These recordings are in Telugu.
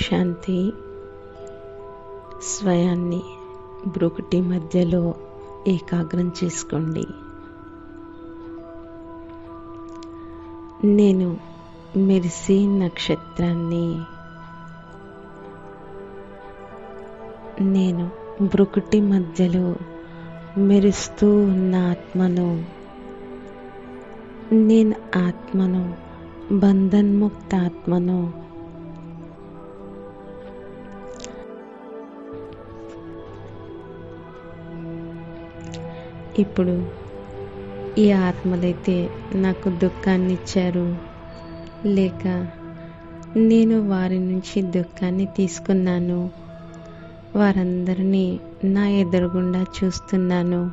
శాంతి. స్వయాన్ని బ్రుకుటి మధ్యలో ఏకాగ్రం చేసుకోండి. నేను మెరిసి నక్షత్రాన్ని నేను బ్రుకుటి మధ్యలో మెరుస్తూ ఉన్న ఆత్మను నేను ఆత్మను బంధన్ముక్త ఆత్మను ఇప్పుడు ఈ ఆత్మలైతే నాకు దుఃఖాన్ని ఇచ్చారు లేక నేను వారి నుంచి దుఃఖాన్ని తీసుకున్నాను. వారందరినీ నా ఎదురుగుండా చూస్తున్నాను.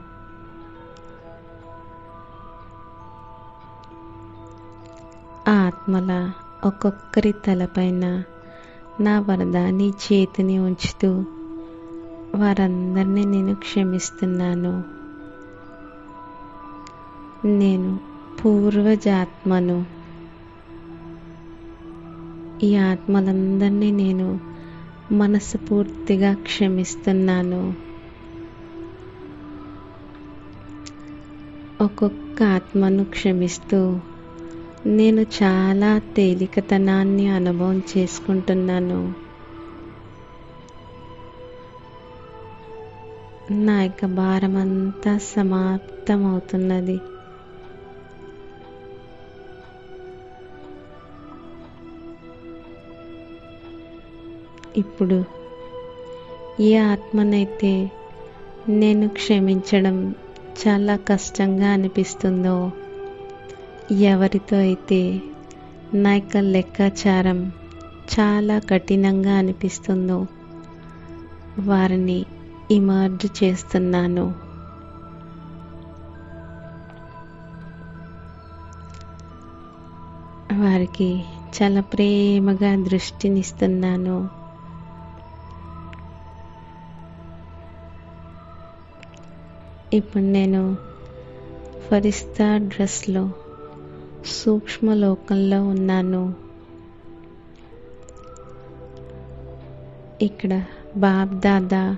ఆ ఆత్మల ఒక్కొక్కరి తలపైన నా వరదాని చేతిని ఉంచుతూ వారందరినీ నేను క్షమిస్తున్నాను. నేను పూర్వజాత్మను. ఈ ఆత్మలందరినీ నేను మనస్ఫూర్తిగా క్షమిస్తున్నాను. ఒక్కొక్క ఆత్మను క్షమిస్తూ నేను చాలా తేలికతనాన్ని అనుభవం చేసుకుంటున్నాను. నా యొక్క భారమంతా సమాప్తమవుతున్నది. ఇప్పుడు ఈ ఆత్మనైతే నేను క్షమించడం చాలా కష్టంగా అనిపిస్తుందో? ఎవరితో అయితే నా యొక్క లెక్కాచారం చాలా కఠినంగా అనిపిస్తుందో వారిని ఇమర్జ్ చేస్తున్నాను. వారికి చాలా ప్రేమగా దృష్టినిస్తున్నాను. ఇప్పుడు నేను ఫరిస్తా డ్రెస్లో సూక్ష్మ లోకంలో ఉన్నాను. ఇక్కడ బాబ్ దాదా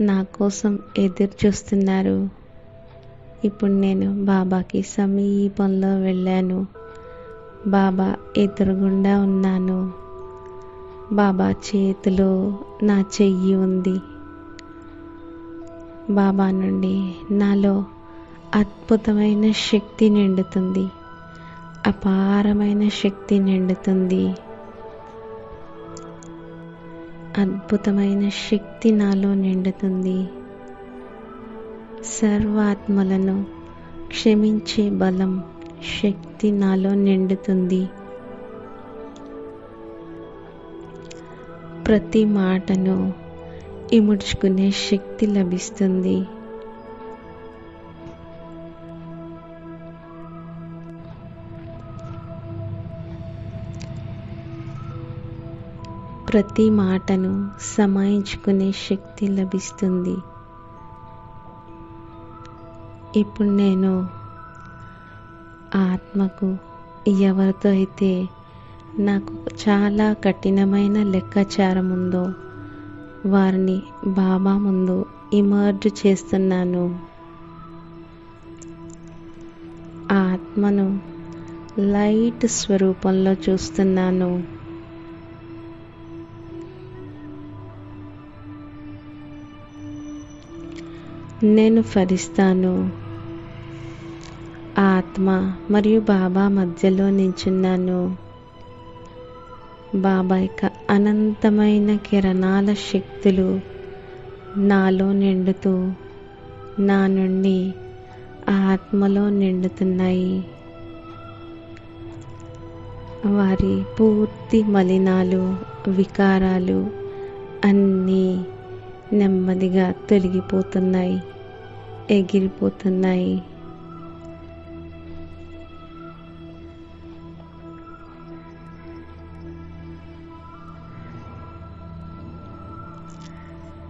నా కోసం ఎదురు చూస్తున్నారు. ఇప్పుడు నేను బాబాకి సమీపంలో వెళ్ళాను. బాబా ఎదురుగుండా ఉన్నాను. బాబా చేతిలో నా చెయ్యి ఉంది. బాబా నుండి నాలో అద్భుతమైన శక్తి నిండుతుంది. అపారమైన శక్తి నిండుతుంది. అద్భుతమైన శక్తి నాలో నిండుతుంది. సర్వాత్మలను క్షమించే బలం శక్తి నాలో నిండుతుంది. ప్రతి మాటను ఇముడ్చుకునే శక్తి లభిస్తుంది. ప్రతి మాటను సమాయించుకునే శక్తి లభిస్తుంది. ఇప్పుడు నేను ఆత్మకు ఎవరితో అయితే నాకు చాలా కఠినమైన లెక్కాచారం ఉందో వారిని బాబా ముందు ఇమర్జ్ చేస్తున్నాను. ఆత్మను లైట్ స్వరూపంలో చూస్తున్నాను. నేను ఫరిస్తాను. ఆత్మ మరియు బాబా మధ్యలో నించున్నాను. బాబా యొక్క అనంతమైన కిరణాల శక్తులు నాలో నిండుతూ నా నుండి ఆత్మలో నిండుతున్నాయి. వారి పూర్తి మలినాలు వికారాలు అన్నీ నెమ్మదిగా తొలగిపోతున్నాయి ఎగిరిపోతున్నాయి.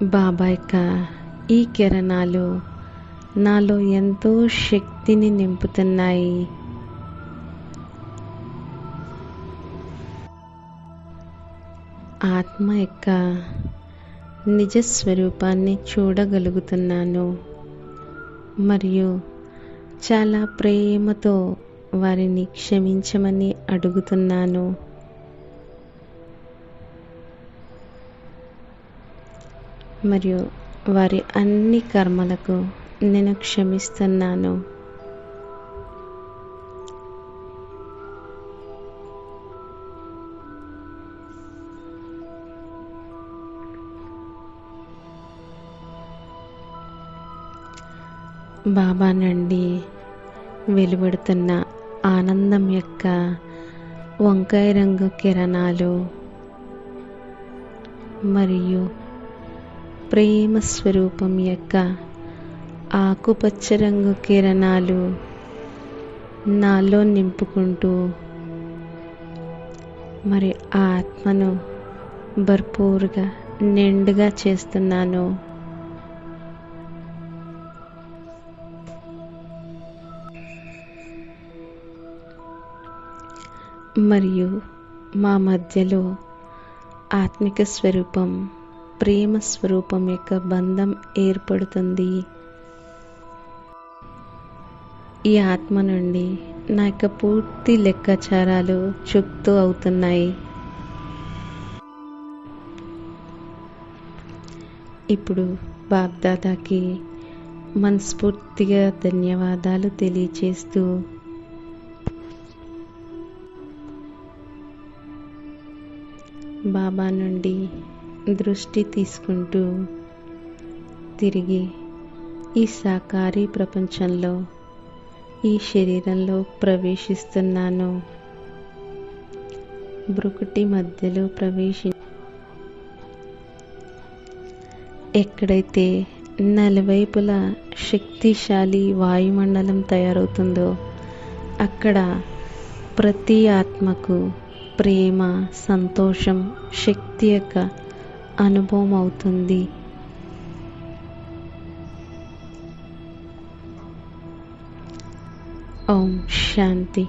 బాబా యొక్క ఈ కిరణాలు నాలో ఎంతో శక్తిని నింపుతున్నాయి. ఆత్మ యొక్క నిజ స్వరూపాన్ని చూడగలుగుతున్నాను. మరియు చాలా ప్రేమతో వారిని క్షమించమని అడుగుతున్నాను. మరియు వారి అన్ని కర్మలకు నేను క్షమిస్తున్నాను. బాబా నుండి వెలువడుతున్న ఆనందం యొక్క వంకాయ రంగు కిరణాలు మరియు ప్రేమ స్వరూపం యొక్క ఆకుపచ్చ రంగు కిరణాలు నాలో నింపుకుంటూ మరి ఆ ఆత్మను భర్పూరుగా నిండుగా చేస్తున్నాను. మరియు మా మధ్యలో ఆత్మిక స్వరూపం ప్రేమ స్వరూపం యొక్క బంధం ఏర్పడుతుంది. ఈ ఆత్మ నుండి నా యొక్క పూర్తి లెక్కాచారాలు చుక్తూ అవుతున్నాయి. ఇప్పుడు బాబ్దాదాకి మనస్ఫూర్తిగా ధన్యవాదాలు తెలియచేస్తూ బాబా నుండి దృష్టి తీసుకుంటూ తిరిగి ఈ సాకారీ ప్రపంచంలో ఈ శరీరంలో ప్రవేశిస్తున్నాను. బ్రుకుటి మధ్యలో ప్రవేశి ఎక్కడైతే నలువైపులా శక్తిశాలి వాయుమండలం తయారవుతుందో అక్కడ ప్రతి ఆత్మకు ప్రేమ సంతోషం శక్తి యొక్క అనుభవం అవుతుంది. ఓం శాంతి.